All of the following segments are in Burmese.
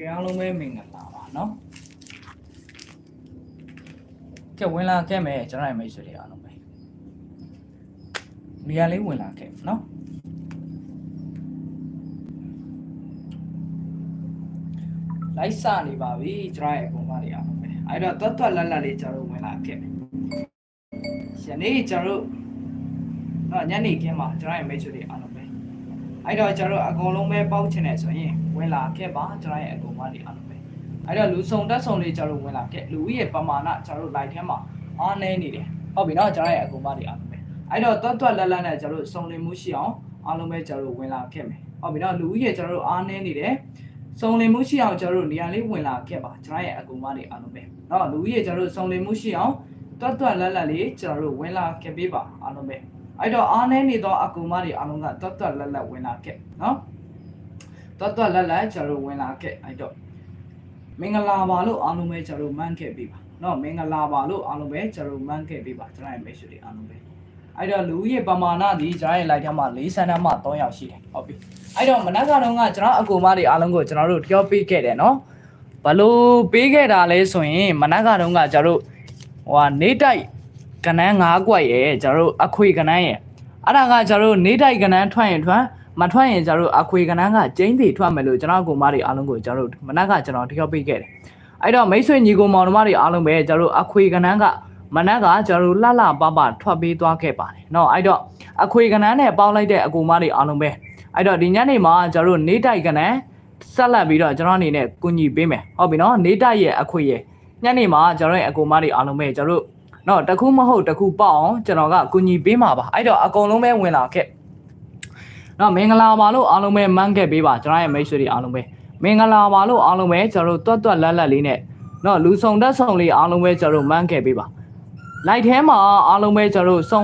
ကဲအားလုံးပဲမင်္ဂလာပါเนาะကဲဝင်လာခဲ့မယ်ကျွန်တော်ရဲ့မိတ်ဆွေတွေအားလုံးပဲနေရာလေးဝင်လာခဲ့เนาะလိုက်စနေပါပြီကျွန်တော်ရဲ့အကုန်မတွေအားလုံးပဲအဲ့တော့တွတ်တွတ်လက်လက်လေးကျွန်တော်တို့ဝင်လာခဲ့မယ်ယနေ့ကျွန်တော်တို့တော့ညနေခင်းမှာကျွန်တော်ရဲ့မိတ်ဆွေတွေအားလုံးပဲ အဲ့တော့ကျွန်တော်တို့အကုန်လုံးပဲပေါက်ချင်တယ်ဆိုရင် ဝင်လာခဲ့ပါကျွန်တော်ရဲ့အကုန်မတွေအားလုံးပဲအဲ့တော့လူစုံတက်စုံလေးကျွန်တော်တို့ဝင်လာခဲ့လူကြီးရဲ့ပမာဏကျွန်တော်တို့ live ထဲမှာအားနေနေတယ်ဟုတ်ပြီနော်ကျွန်တော်ရဲ့အကုန်မတွေအားလုံးပဲအဲ့တော့တွတ်တွတ်လက်လက်နဲ့ကျွန်တော်တို့စုံလင်မှုရှိအောင်အားလုံးပဲကျွန်တော်တို့ဝင်လာခဲ့မယ်ဟုတ်ပြီနော်လူကြီးရဲ့ကျွန်တော်တို့အားနေနေတယ်စုံလင်မှုရှိအောင်ကျွန်တော်တို့နေရာလေးဝင်လာခဲ့ပါကျွန်တော်ရဲ့အကုန်မတွေအားလုံးပဲနော်လူကြီးရဲ့ကျွန်တော်တို့စုံလင်မှုရှိအောင်တွတ်တွတ်လက်လက်လေးကျွန်တော်တို့ဝင်လာခဲ့ပေးပါအားလုံးပဲအဲ့တော့အားနည်းနေသောအကူမတွေအားလုံးကတွတ်တွတ်လက်လက်ဝင်လာခဲ့နော် တွတ်တွတ်လက်လက်ကျွန်တော်တို့ဝင်လာခဲ့အဲ့တော့မင်္ဂလာပါလို့အားလုံးပဲကျွန်တော်တို့မှန်းခဲ့ပေးပါနော်မင်္ဂလာပါလို့အားလုံးပဲကျွန်တော်တို့မှန်းခဲ့ပေးပါကျွန်တော်ရဲ့မိတ်ဆွေတွေအားလုံးပဲအဲ့တော့လူဦးရေပမာဏဒီကျွန်တော်ရဲ့ live ထဲမှာ၄ဆန်းတန်းမှ3ယောက်ရှိတယ်ဟုတ်ပြီအဲ့တော့မနက်ကတော့ကကျွန်တော်အကူမတွေအားလုံးကိုကျွန်တော်တို့ပြောပေးခဲ့တယ်နော်ဘလို့ပေးခဲ့တာလဲဆိုရင်မနက်ကတော့ကကျွန်တော်တို့ဟိုဟာနေတိုက်ကနန်း၅ကွက်ရဲ့ကျွန်တော်တို့အခွေကနန်းရဲ့အဲ့ဒါကကျွန်တော်တို့နေတိုက်ကနန်းထွက်ရင်ထွက် မထွက်ရင်ကျွန်တော်တို့အခွေကနန်းကကျင်းတီထွက်မယ်လို့ကျွန်တော်အကူမတွေအားလုံးကိုကျွန်တော်တို့မနက်ကကျွန်တော်ပြောပေးခဲ့တယ်အဲ့တော့မိတ်ဆွေညီကိုမောင်နှမတွေအားလုံးပဲကျွန်တော်တို့အခွေကနန်းကမနက်ကကျွန်တော်တို့လှလှပပထွက်ပေးသွားခဲ့ပါတယ်เนาะအဲ့တော့အခွေကနန်းနဲ့ပေါင်းလိုက်တဲ့အကူမတွေအားလုံးပဲအဲ့တော့ဒီညနေမှာကျွန်တော်တို့နေတိုက်ကနန်းဆက်လက်ပြီးတော့ကျွန်တော်အနေနဲ့ကူညီပေးမယ်ဟုတ်ပြီနော်နေတိုက်ရဲ့အခွေရဲ့ညနေမှာကျွန်တော်ရဲ့အကူမတွေအားလုံးပဲကျွန်တော်တို့ နော်တစ်ခုမဟုတ်တစ်ခုပေါ့အောင်ကျွန်တော်ကကူညီပေးမှာပါအဲ့တော့အကုန်လုံးပဲဝင်လာခဲ့ နော်မင်္ဂလာပါလို့အားလုံးပဲမှန်းခဲ့ပေးပါကျွန်တော်ရဲ့မိတ်ဆွေတွေအားလုံးပဲမင်္ဂလာပါလို့အားလုံးပဲကျွန်တော်တို့တွတ်တွတ်လက်လက်လေးနဲ့နော်လူဆောင်တက်ဆောင်လေးအားလုံးပဲကျွန်တော်တို့မှန်းခဲ့ပေးပါလိုက်ထဲမှာအားလုံးပဲကျွန်တော်တို့စုံ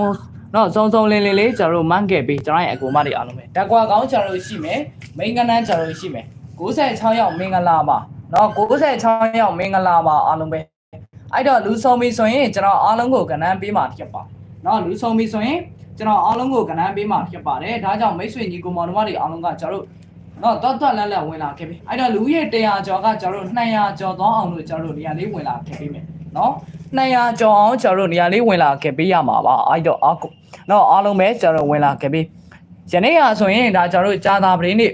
နော်စုံစုံလင်းလင်းလေးကျွန်တော်တို့မှန်းခဲ့ပေးကျွန်တော်ရဲ့အကူမတွေအားလုံးပဲတက်ကွာကောင်းကျွန်တော်တို့ရှိမယ်မိန်းကနန်းကျွန်တော်တို့ရှိမယ်96ရောက်မင်္ဂလာပါနော်96ရောက်မင်္ဂလာပါအားလုံးပဲအဲ့တော့လူဆုံးပြီဆိုရင်ကျွန်တော်အားလုံးကိုကဏ္ဍပေးမှာဖြစ်ပါ နော်လူဆုံးပြီဆိုရင်ကျွန်တော်အားလုံးကိုကဏ္ဍပေးမှာဖြစ်ပါတယ်ဒါကြောင့်မိတ်ဆွေညီကိုမောင်တို့တွေအားလုံးကကျွန်တော်နော်တော်တော်လန့်လန့်ဝင်လာခဲ့ပြီအဲ့တော့လူရဲ့100ကျော်ကကျွန်တော်200ကျော်သွားအောင်လို့ကျွန်တော်နေရာလေးဝင်လာခဲ့ပြီမယ်နော်200ကျော်အောင်ကျွန်တော်နေရာလေးဝင်လာခဲ့ပေးရမှာပါအဲ့တော့အားကိုနော်အားလုံးပဲကျွန်တော်ဝင်လာခဲ့ပြီယနေ့ဟာဆိုရင်ဒါကျွန်တော်ကြာတာပရင်းနေ့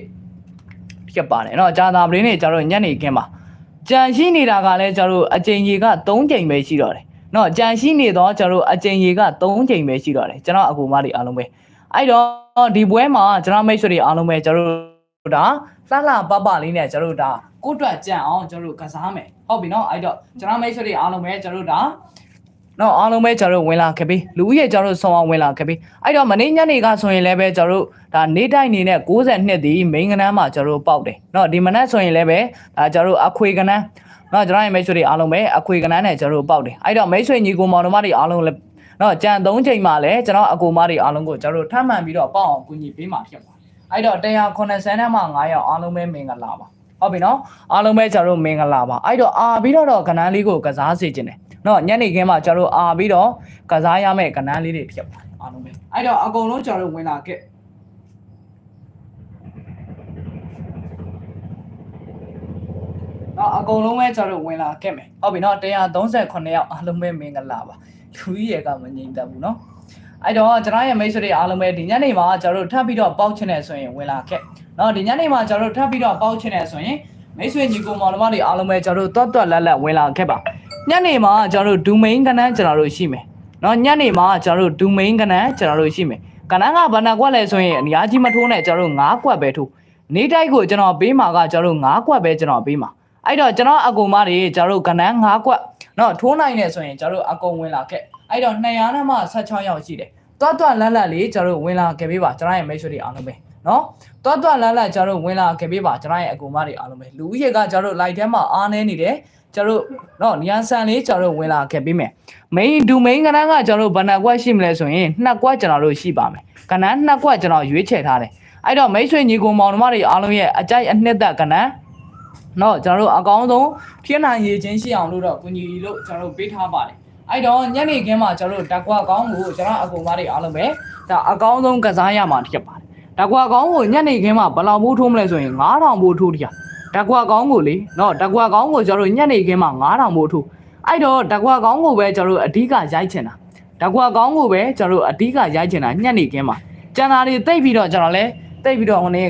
ဖြစ်ပါတယ်နော်ကြာတာပရင်းနေ့ကျွန်တော်ညနေခင်းပါကြံရှိနေတာကလည်းကျွန်တော်အချိန်ကြီးက3ချိန်ပဲရှိတော့တယ် နော်ကြံရှိနေတော့ကျွန်တော်အကြိမ်ရေက3ကြိမ်ပဲရှိတော့တယ်ကျွန်တော်အကူမတွေအားလုံးပဲအဲ့တော့ဒီပွဲမှာကျွန်တော်မိတ်ဆွေတွေအားလုံးပဲကျွန်တော်ဒါလှလှပပလေးနဲ့ကျွန်တော်ဒါကိုယ့်အတွက်ကြံအောင်ကျွန်တော်ကစားမယ်ဟုတ်ပြီနော်အဲ့တော့ကျွန်တော်မိတ်ဆွေတွေအားလုံးပဲကျွန်တော်ဒါ နော်အားလုံးပဲကျွန်တော်တို့ဝင်လာခဲ့ပြီလူဦးရေကျွန်တော်တို့ဆုံးအောင်ဝင်လာခဲ့ပြီအဲ့တော့မနေ့ညနေကဆိုရင်လည်းပဲကျွန်တော်တို့ဒါနေတိုက်နေနဲ့62ဒီမိန်းကနန်းမှာကျွန်တော်တို့ပေါက်တယ်နော်ဒီမနက်ဆိုရင်လည်းပဲဒါကျွန်တော်တို့အခွေကနန်းနော်ကျွန်တော်ရဲ့မိတ်ဆွေတွေအားလုံးပဲအခွေကနန်းနဲ့ကျွန်တော်တို့ပေါက်တယ်အဲ့တော့မိတ်ဆွေညီကိုမောင်တို့မတွေအားလုံးလည်းနော်ကြံ3ချိန်မှာလည်းကျွန်တော်အကူမတွေအားလုံးကိုကျွန်တော်တို့ထပ်မံပြီးတော့ပေါက်အောင်ကူညီပေးမှာဖြစ်ပါတယ်အဲ့တော့190နဲ့မှ9ရောက်အားလုံးပဲမင်္ဂလာပါဟုတ်ပြီနော်အားလုံးပဲကျွန်တော်တို့မင်္ဂလာပါအဲ့တော့အာပြီးတော့တော့ကနန်းလေးကိုကစားစေခြင်းတယ် နော်ညနေခင်းမှာကျွန်တော်တို့အာပြီးတော့ကစားရမယ့်ကဏ္ဍလေးတွေဖြစ်ပါတယ်အားလုံးပဲအဲ့တော့အကုန်လုံးကျွန်တော်တို့ဝင်လာခဲ့နော်အကုန်လုံးပဲကျွန်တော်တို့ဝင်လာခဲ့မယ်ဟုတ်ပြီနော်138ယောက်အားလုံးပဲမင်္ဂလာပါလူကြီးရကမငြိမ်သက်ဘူးနော်အဲ့တော့ကျွန်တော်ရဲ့မိတ်ဆွေတွေအားလုံးပဲဒီညနေမှာကျွန်တော်တို့ထပ်ပြီးတော့ပေါက်ချင်တယ်ဆိုရင်ဝင်လာခဲ့နော်ဒီညနေမှာကျွန်တော်တို့ထပ်ပြီးတော့ပေါက်ချင်တယ်ဆိုရင်မိတ်ဆွေညီကိုမောင်နှမတွေအားလုံးပဲကျွန်တော်တို့တွတ်တွတ်လက်လက်ဝင်လာခဲ့ပါ ညနေမှာကျွန်တော်တို့ဒူမိန်ကနန်းကျွန်တော်တို့ရှိမယ်เนาะညနေမှာကျွန်တော်တို့ဒူမိန်ကနန်းကျွန်တော်တို့ရှိမယ်ကနန်းကဘဏ္ဍကွက်လဲဆိုရင်အများကြီးမထိုးနဲ့ကျွန်တော်တို့9ကွက်ပဲထိုးနေတိုက်ကိုကျွန်တော်ပေးမှာကကျွန်တော်တို့9ကွက်ပဲကျွန်တော်ပေးမှာအဲ့တော့ကျွန်တော်အကူမတွေကျွန်တော်တို့ကနန်း9ကွက်เนาะထိုးနိုင်နေဆိုရင်ကျွန်တော်တို့အကုန်ဝင်လာခဲ့အဲ့တော့200နဲ့မှ16ယောက်ရှိတယ်တွတ်တွတ်လတ်လတ်လေးကျွန်တော်တို့ဝင်လာခဲ့ပေးပါကျွန်တော်ရဲ့မိတ်ဆွေတွေအားလုံးပဲเนาะတွတ်တွတ်လတ်လတ်ကျွန်တော်တို့ဝင်လာခဲ့ပေးပါကျွန်တော်ရဲ့အကူမတွေအားလုံးပဲလူဦးရေကကျွန်တော်တို့ live ထဲမှာအားနေနေတယ် ကျွန်တော်တို့နော်နီယန်ဆန်လေးကျွန်တော်တို့ဝင်လာခဲ့ပြီးမယ် main ဒူ main ကဏ္ဍကကျွန်တော်တို့ဘယ်နှကွက်ရှိမလဲဆိုရင်နှစ်ကွက်ကျွန်တော်တို့ရှိပါမယ်ကဏ္ဍနှစ်ကွက်ကျွန်တော်ရွေးချယ်ထားတယ်အဲ့တော့မိတ်ဆွေညီကိုမောင်နှမတွေအားလုံးရဲ့အကြိုက်အနှစ်သက်ကဏ္ဍနော်ကျွန်တော်တို့အကောင်းဆုံးဖြစ်နိုင်ရည်ချင်းရှိအောင်လို့တော့ကုညီလို့ကျွန်တော်တို့ပေးထားပါတယ်အဲ့တော့ညနေခင်းမှာကျွန်တော်တို့တက်ကွာကောင်းကိုကျွန်တော်အကူမတွေအားလုံးပဲဒါအကောင်းဆုံးကစားရမှာဖြစ်ပါတယ်တက်ကွာကောင်းကိုညနေခင်းမှာဘယ်လောက်ဘူးထိုးမလဲဆိုရင်9000ဘူးထိုးတရား ဓကွာကောင်းကိုလေနော်ဓကွာကောင်းကိုကျွန်တော်တို့ညနေခင်းမှာ9000မို့ထိုးအဲ့တော့ဓကွာကောင်းကိုပဲကျွန်တော်တို့အဓိကရိုက်ချင်တာဓကွာကောင်းကိုပဲကျွန်တော်တို့အဓိကရိုက်ချင်တာညနေခင်းမှာကျန်တာတွေတိတ်ပြီးတော့ကျွန်တော်လဲတိတ်ပြီးတော့ဟိုနေ့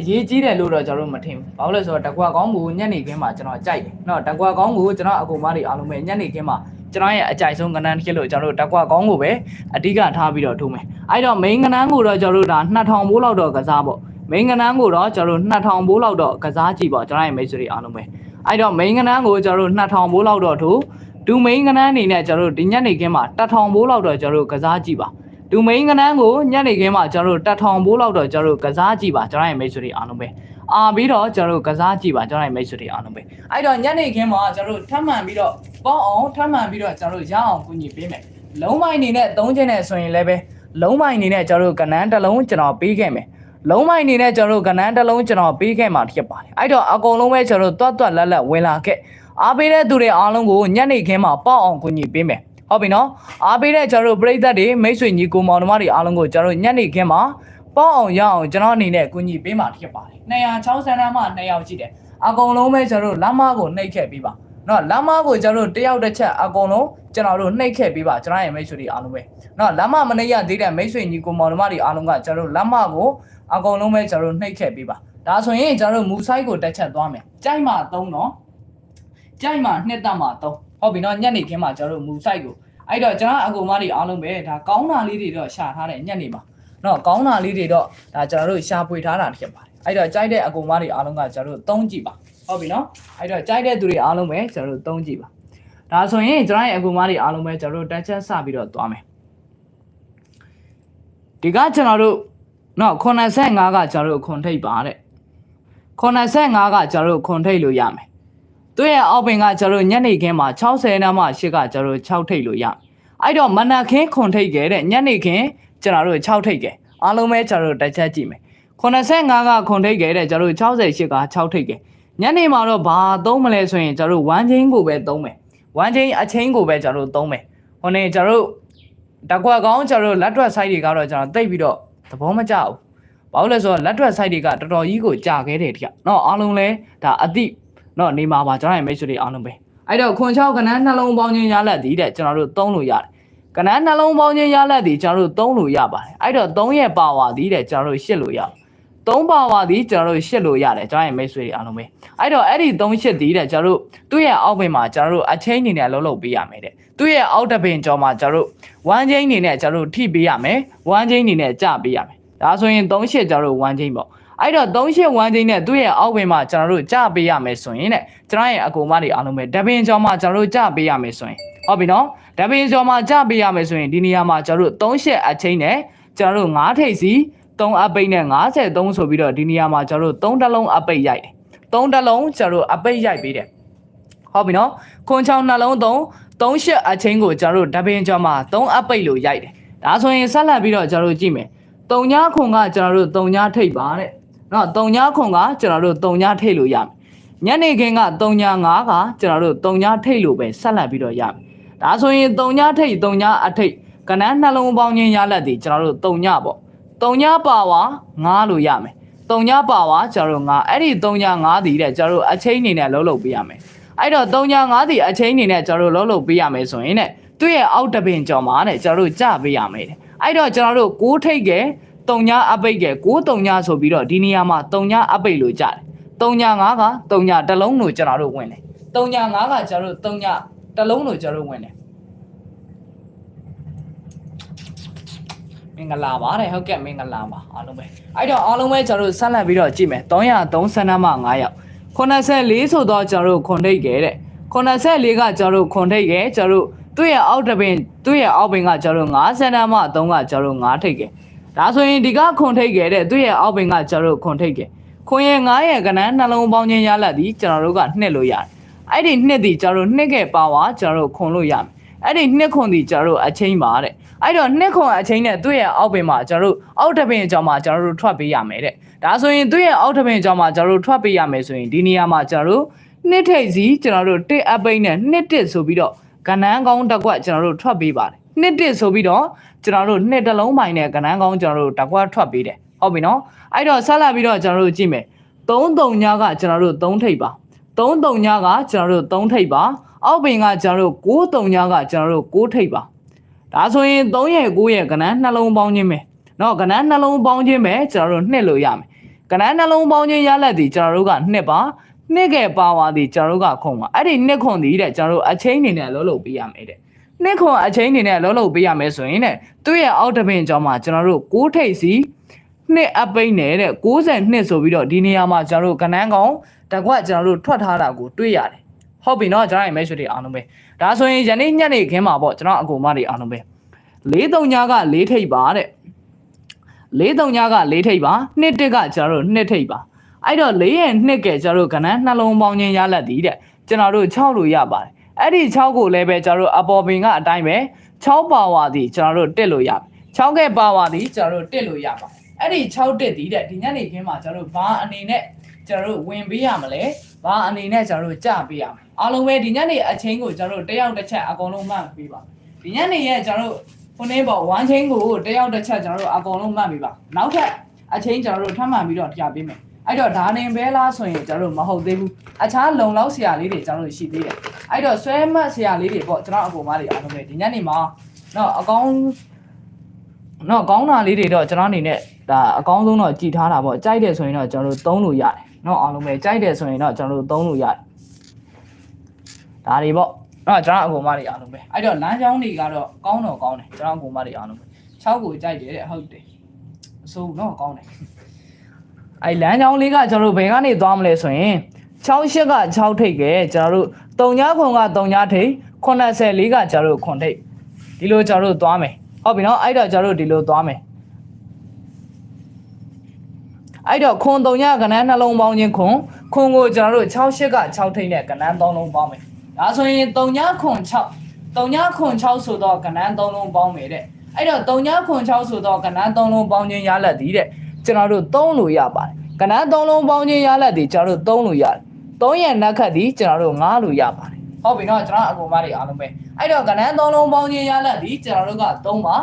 အရေးကြီးတယ်လို့တော့ကျွန်တော်တို့မထင်ဘူး။ဘာလို့လဲဆိုတော့တကွာကောင်းကိုညနေခင်းမှာကျွန်တော်ကြိုက်တယ်။နော်တကွာကောင်းကိုကျွန်တော်အကူမတွေအားလုံးပဲညနေခင်းမှာကျွန်တော်ရဲ့အကြိုက်ဆုံးကဏ္ဍတစ်ခုလို့ကျွန်တော်တို့တကွာကောင်းကိုပဲအဓိကထားပြီးတော့ထိုးမယ်။အဲ့တော့ main ကဏ္ဍကိုတော့ကျွန်တော်တို့ဒါ2000ဘိုးလောက်တော့ကစားပေါ့။ main ကဏ္ဍကိုတော့ကျွန်တော်တို့2000ဘိုးလောက်တော့ကစားကြည့်ပေါ့ကျွန်တော်ရဲ့ main တွေအားလုံးပဲ။အဲ့တော့ main ကဏ္ဍကိုကျွန်တော်တို့2000ဘိုးလောက်တော့ထိုးဒူ main ကဏ္ဍအနေနဲ့ကျွန်တော်တို့ဒီညနေခင်းမှာ1000ဘိုးလောက်တော့ကျွန်တော်တို့ကစားကြည့်ပါ။ဒူ main ကဏ္ဍကိုညနေခင်းမှာကျွန်တော်တို့1000ဘိုးလောက်တော့ကျွန်တော်တို့ကစားကြည့်ပါကျွန်တော်ရဲ့ main တွေအားလုံးပဲ။အာပြီးတော့ကျွန်တော်တို့ကစားကြည့်ပါကျွန်တော်ရဲ့ main တွေအားလုံးပဲ။အဲ့တော့ညနေခင်းမှာကျွန်တော်တို့ထပ်မံပြီးတော့ပေါ့အောင်ထပ်မံပြီးတော့ကျွန်တော်တို့ရအောင်ကူညီပေးမယ်။လုံးမိုင်းအနေနဲ့သုံးခြင်းနဲ့ဆိုရင်လည်းပဲလုံးမိုင်းအနေနဲ့ကျွန်တော်တို့ကဏ္ဍတစ်လုံးကျွန်တော်ပေးခဲ့မယ်။ လုံးမိုင်းအနေနဲ့ကျွန်တော်တို့ကဏ္ဍတစ်လုံးကျွန်တော်ပေးခဲ့မှာဖြစ်ပါတယ်။အဲ့တော့အကုန်လုံးပဲကျွန်တော်တို့တွတ်တွတ်လက်လက်ဝင်လာခဲ့။အားပေးတဲ့သူတွေအားလုံးကိုညနေခင်းမှာပေါ့အောင်ကူညီပေးမယ်။ဟုတ်ပြီနော်။အားပေးတဲ့ကျွန်တော်တို့ပြည်သက်တွေမိတ်ဆွေညီကိုမောင်နှမတွေအားလုံးကိုကျွန်တော်တို့ညနေခင်းမှာပေါ့အောင်ရအောင်ကျွန်တော်အနေနဲ့ကူညီပေးမှာဖြစ်ပါတယ်။260တန်းမှ2ယောက်ရှိတယ်။အကုန်လုံးပဲကျွန်တော်တို့လမ်းမကိုနှိပ်ခဲ့ပြီးပါ။နော်လမ်းမကိုကျွန်တော်တို့တယောက်တစ်ချက်အကုန်လုံးကျွန်တော်တို့နှိပ်ခဲ့ပြီးပါကျွန်တော်ရဲ့မိတ်ဆွေတွေအားလုံးပဲ။နော်လမ်းမမနှိပ်ရသေးတဲ့မိတ်ဆွေညီကိုမောင်နှမတွေအားလုံးကကျွန်တော်တို့လမ်းမကို အကုန်လုံးပဲကျွန်တော်တို့နှိပ်ခဲ့ပြီးပါ။ဒါဆိုရင်ကျွန်တော်တို့မူဆိုင်ကိုတစ်ချက်သွားမယ်။ကြိုက်မှ3နော်။ကြိုက်မှနှစ်သက်မှ3ဟုတ်ပြီနော်ညနေခင်းမှာကျွန်တော်တို့မူဆိုင်ကိုအဲ့တော့ကျွန်တော်အကူမတွေအားလုံးပဲဒါကောင်းတာလေးတွေတော့ရှာထားတယ်ညနေမှာနော်ကောင်းတာလေးတွေတော့ဒါကျွန်တော်တို့ရှာဖွေထားတာဖြစ်ပါတယ်အဲ့တော့ကြိုက်တဲ့အကူမတွေအားလုံးကကျွန်တော်တို့သုံးကြည့်ပါဟုတ်ပြီနော်အဲ့တော့ကြိုက်တဲ့သူတွေအားလုံးပဲကျွန်တော်တို့သုံးကြည့်ပါဒါဆိုရင်ကျွန်တော်ရဲ့အကူမတွေအားလုံးပဲကျွန်တော်တို့တက်ချက်စပြီးတော့သွားမယ်ဒီကကျွန်တော်တို့ နော်85ကကျွန်တော်တို့ခွန်ထိပ်ပါတဲ့85ကကျွန်တော်တို့ခွန်ထိပ်လို့ရမယ်သူ့ရဲ့အောက်ပင်ကကျွန်တော်တို့ညနေခင်းမှာ60နားမှ8ကကျွန်တော်တို့6ထိပ်လို့ရမယ်အဲ့တော့မနက်ခင်းခွန်ထိပ်ခဲ့တဲ့ညနေခင်းကျွန်တော်တို့6ထိပ်ခဲ့အားလုံးပဲကျွန်တော်တို့တက်ချက်ကြည့်မယ်85ကခွန်ထိပ်ခဲ့တဲ့ကျွန်တော်တို့68က6ထိပ်ခဲ့ညနေမှာတော့ဘာသုံးမလဲဆိုရင်ကျွန်တော်တို့1ချင်းကိုပဲသုံးမယ်1ချင်းအချင်းကိုပဲကျွန်တော်တို့သုံးမယ်ဟိုနေကျွန်တော်တို့တကွက်ကောင်းကျွန်တော်တို့လက်တွက် site တွေကတော့ကျွန်တော်တိတ်ပြီးတော့ သဘောမကျဘူးဘာလို့လဲဆိုတော့လက်ထွက် site တွေကတော်တော်ကြီးကိုကြာခဲ့တယ်တိကနော်အားလုံးလဲဒါအတိနော်နေမှာပါကျွန်တော်ရဲ့ message တွေအားလုံးပဲအဲ့တော့ခွန်ချောက်ကနန်းနှလုံးပေါင်းခြင်းရလက်သည်တဲ့ကျွန်တော်တို့သုံးလို့ရတယ်ကနန်းနှလုံးပေါင်းခြင်းရလက်သည်ကျွန်တော်တို့သုံးလို့ရပါတယ်အဲ့တော့3ရဲ့ပါဝါသည်တဲ့ကျွန်တော်တို့ရှစ်လို့ရပါတယ်3ပါဝါသည်ကျွန်တော်တို့ရှစ်လို့ရတယ်ကျွန်တော်ရဲ့ message တွေအားလုံးပဲအဲ့တော့အဲ့ဒီ3ရှစ်သည်တဲ့ကျွန်တော်တို့သူ့ရဲ့အောက်ဘက်မှာကျွန်တော်တို့အချင်းနေနဲ့လုံးလုံးပေးရမယ်တဲ့ သူ့ရဲ့အောက်တပင်ကျော်မှာကျွန်တော်တို့1ချင်းအနေနဲ့ကျွန်တော်တို့ထိပေးရမယ်1ချင်းအနေနဲ့ကြပေးရမယ်ဒါဆိုရင်3ရှစ်ကျွန်တော်တို့1ချင်းပေါ့အဲ့တော့3ရှစ်1ချင်းနဲ့သူ့ရဲ့အောက်ပင်မှာကျွန်တော်တို့ကြပေးရမယ်ဆိုရင်တဲ့ကျွန်တော်ရဲ့အကူမတွေအားလုံးပဲတပင်ကျော်မှာကျွန်တော်တို့ကြပေးရမယ်ဆိုရင်ဟုတ်ပြီနော်တပင်ကျော်မှာကြပေးရမယ်ဆိုရင်ဒီနေရာမှာကျွန်တော်တို့3ရှစ်အချင်းနဲ့ကျွန်တော်တို့9ထိပ်စီ3အပိတ်နဲ့53ဆိုပြီးတော့ဒီနေရာမှာကျွန်တော်တို့3တလုံးအပိတ်ရိုက်တယ်3တလုံးကျွန်တော်တို့အပိတ်ရိုက်ပေးတယ်ဟုတ်ပြီနော်ခွန်ချောင်းနှလုံး3 3ရှစ်အချင်းကိုကျွန်တော်တို့တပင်ကျော်မှာ3အပိတ်လို့ရိုက်တယ်ဒါဆိုရင်ဆက်လက်ပြီးတော့ကျွန်တော်တို့ကြည့်မယ်တုံညာခွန်ကကျွန်တော်တို့တုံညာထိပ်ပါတဲ့နော်တုံညာခွန်ကကျွန်တော်တို့တုံညာထိပ်လို့ရမယ်ညနေခင်းကတုံညာ9ကကျွန်တော်တို့တုံညာထိပ်လို့ပဲဆက်လက်ပြီးတော့ရမယ်ဒါဆိုရင်တုံညာထိပ်တုံညာအထိပ်ကနန်းနှလုံးပေါင်းခြင်းရလက်တွေကျွန်တော်တို့တုံညာပေါ့တုံညာပါဝါ9လို့ရမယ်တုံညာပါဝါကျွန်တော်တို့9အဲ့ဒီတုံညာ9တည်တဲ့ကျွန်တော်တို့အချိန်အနေနဲ့လှုပ်လှုပ်ပေးရမယ် အဲ့တော့တုံညာ9တည်အချိန်အနေနဲ့ကျွန်တော်တို့လှုပ်လှုပ်ပေးရမယ်ဆိုရင်တဲ့သူ့ရဲ့အောက်တပင်ကြော်မှာတဲ့ကျွန်တော်တို့ကြပေးရမယ်တဲ့အဲ့တော့ကျွန်တော်တို့6ထိပ်ကဲတုံညာအပိတ်ကဲ6တုံညာဆိုပြီးတော့ဒီနေရာမှာတုံညာအပိတ်လို့ကြတယ်တုံညာ9ကတုံညာတစ်လုံးလို့ကျွန်တော်တို့ဝင်တယ်တုံညာ9ကကျွန်တော်တို့တုံညာတစ်လုံးလို့ကျွန်တော်တို့ဝင်တယ်မင်္ဂလာပါတဲ့ဟုတ်ကဲ့မင်္ဂလာပါအားလုံးပဲအဲ့တော့အားလုံးပဲကျွန်တော်တို့ဆက်လက်ပြီးတော့ကြည့်မယ်330မှ9ရောက် 84ဆိုတော့ကျွန်တော်တို့ခွန်ထိတ်ခဲ့တဲ့84ကကျွန်တော်တို့ခွန်ထိတ်ခဲ့ကျွန်တော်တို့သူ့ရဲ့အောက်တပင်သူ့ရဲ့အောက်ပင်ကကျွန်တော်တို့90မှ3ကကျွန်တော်တို့9ထိတ်ခဲ့ဒါဆိုရင်ဒီကခွန်ထိတ်ခဲ့တဲ့သူ့ရဲ့အောက်ပင်ကကျွန်တော်တို့ခွန်ထိတ်ခဲ့ခွန်ရဲ့9ရဲ့ကနန်းနှလုံးပေါင်းခြင်းရလက်ဒီကျွန်တော်တို့ကနှစ်လို့ရတယ်အဲ့ဒီနှစ်ဒီကျွန်တော်တို့နှစ်ခဲ့ပါဝါကျွန်တော်တို့ခွန်လို့ရမယ်အဲ့ဒီနှစ်ခွန်ဒီကျွန်တော်တို့အချင်းပါတဲ့အဲ့တော့နှစ်ခွန်အချင်းနဲ့သူ့ရဲ့အောက်ပင်မှာကျွန်တော်တို့အောက်တပင်အကြောင်းမှာကျွန်တော်တို့ထွက်ပေးရမယ်တဲ့ ဒါဆိုရင်သူ့ရဲ့အောက်တပင်အကြောင်းမှာကျွန်တော်တို့ထွက်ပေးရမယ်ဆိုရင်ဒီနေရာမှာကျွန်တော်တို့နှစ်ထိပ်စီကျွန်တော်တို့တစ်အပိတ်နဲ့နှစ်တစ်ဆိုပြီးတော့ကနန်းကောင်းတစ်ကွက်ကျွန်တော်တို့ထွက်ပေးပါတယ်နှစ်တစ်ဆိုပြီးတော့ကျွန်တော်တို့နှစ်တလုံးပိုင်းနဲ့ကနန်းကောင်းကျွန်တော်တို့တစ်ကွက်ထွက်ပေးတယ်ဟုတ်ပြီနော်အဲ့တော့ဆက်လာပြီးတော့ကျွန်တော်တို့ကြည့်မယ် 3တုံညကကျွန်တော်တို့3ထိပ်ပါ3တုံညကကျွန်တော်တို့3ထိပ်ပါအောက်ပင်ကကျွန်တော်တို့6တုံညကကျွန်တော်တို့6ထိပ်ပါဒါဆိုရင်3ရဲ့9ရဲ့ကဏ္ဍနှလုံးပေါင်းခြင်းပဲเนาะကဏ္ဍနှလုံးပေါင်းခြင်းပဲကျွန်တော်တို့နှစ်လို့ရမယ် ကဏ္ဍနှလုံးပေါင်းခြင်းရလက်ဒီကျွန်တော်တို့ကနှစ်ပါနှစ်ကဲပါဝါဒီကျွန်တော်တို့ကခုံပါအဲ့ဒီနှစ်ခွန်ဒီတဲ့ကျွန်တော်တို့အချင်းနေနဲ့လုံးလုံးပေးရမယ်တဲ့နှစ်ခွန်အချင်းနေနဲ့လုံးလုံးပေးရမယ်ဆိုရင်တဲ့သူ့ရဲ့အောက်တပင်ကျောင်းမှာကျွန်တော်တို့6ထိပ်စီနှစ်အပိတ်နေတဲ့62ဆိုပြီးတော့ဒီနေရာမှာကျွန်တော်တို့ကဏ္ဍကောင်တကွက်ကျွန်တော်တို့ထွက်ထားတာကိုတွေ့ရတယ်ဟုတ်ပြီเนาะကျွန်တော်ရဲ့ message တွေအားလုံးပဲဒါဆိုရင်ယနေ့ညနေခင်းမှာပေါ့ကျွန်တော်အကူမတွေအားလုံးပဲလေးတုံညာကလေးထိပ်ပါတဲ့ လေးတုံညာကလေးထိပ်ပါနှစ်တစ်ကကျွန်တော်တို့နှစ်ထိပ်ပါအဲ့တော့လေးရဲ့နှစ်ကကျွန်တော်တို့ကဏ္ဍနှလုံးပေါင်းခြင်းရလက်သည်တဲ့ကျွန်တော်တို့6လို့ရပါတယ်အဲ့ဒီ6ကိုလည်းပဲကျွန်တော်တို့အပေါ်ပင်ကအတိုင်းပဲ6ပါဝါသည်ကျွန်တော်တို့တက်လို့ရမယ်6ကဲပါဝါသည်ကျွန်တော်တို့တက်လို့ရပါတယ်အဲ့ဒီ6တက်သည်တဲ့ဒီညနေခင်းမှာကျွန်တော်တို့ဘာအနေနဲ့ကျွန်တော်တို့ဝင်ပေးရမလဲဘာအနေနဲ့ကျွန်တော်တို့ကြပေးရမလဲအားလုံးပဲဒီညနေအချင်းကိုကျွန်တော်တို့တယောက်တစ်ချက်အကုန်လုံးမှတ်ပေးပါဒီညနေရဲ့ကျွန်တော်တို့ ခုနေပေါ့ဝမ်းချင်းကိုတယောက်တစ်ချက်ကျွန်တော်တို့အကုန်လုံးမှတ်ပေးပါနောက်ထပ်အချင်းကျွန်တော်တို့ထပ်မှန်ပြီးတော့တရားပေးမယ်အဲ့တော့ဒါနေပဲလားဆိုရင်ကျွန်တော်တို့မဟုတ်သေးဘူးအခြားလုံလောက်ဆရာလေးတွေကျွန်တော်တို့ရှိသေးတယ်အဲ့တော့ဆွဲမှတ်ဆရာလေးတွေပေါ့ကျွန်တော်အကူမတွေအားလုံးပဲဒီညနေမှာတော့အကောင်းတော့ကောင်းတာလေးတွေတော့ကျွန်တော်အနေနဲ့ဒါအကောင်းဆုံးတော့ကြည်ထားတာပေါ့ကြိုက်တယ်ဆိုရင်တော့ကျွန်တော်တို့သုံးလို့ရတယ်เนาะအားလုံးပဲကြိုက်တယ်ဆိုရင်တော့ကျွန်တော်တို့သုံးလို့ရတယ်ဒါတွေပေါ့ တော့ကျွန်တော်အကူမတွေအားလုံးပဲအဲ့တော့လမ်းကြောင်းတွေကတော့ကောင်းတော့ကောင်းတယ်ကျွန်တော်အကူမတွေအားလုံးပဲ6ကိုကြိုက်တယ်တဲ့ဟုတ်တယ်အစိုးတော့ကောင်းတယ်အဲ့လမ်းကြောင်းလေးကကျွန်တော်တို့ဘယ်ကနေသွားမလဲဆိုရင်6ရှစ်က6ထိပ်ကဲကျွန်တော်တို့3ညခွန်က3ညထိပ်84ကကျွန်တော်တို့ခွန်ထိပ်ဒီလိုကျွန်တော်တို့သွားမယ်ဟုတ်ပြီနော်အဲ့တော့ကျွန်တော်တို့ဒီလိုသွားမယ်အဲ့တော့ခွန်3ညကဏ္ဍနှလုံးပေါင်းခြင်းခွန်ခွန်ကိုကျွန်တော်တို့6ရှစ်က6ထိပ်နဲ့ကဏ္ဍ3လုံးပေါင်းမယ် ဒါဆိုရင်3ညခွန်6 3ညခွန်6ဆိုတော့ကဏ္ဍ3လုံးပေါင်းမယ်တဲ့အဲ့တော့3ညခွန်6ဆိုတော့ကဏ္ဍ3လုံးပေါင်းခြင်းရလက်သည်တဲ့ကျွန်တော်တို့3လို့ရပါတယ်ကဏ္ဍ3လုံးပေါင်းခြင်းရလက်သည်ကျွန်တော်တို့3လို့ရတယ်3ရဲ့နက်ခတ်သည်ကျွန်တော်တို့5လို့ရပါတယ်ဟုတ်ပြီနော်ကျွန်တော်အကုန်မတွေအားလုံးပဲအဲ့တော့ကဏ္ဍ3လုံးပေါင်းခြင်းရလက်သည်ကျွန်တော်တို့က3ပါ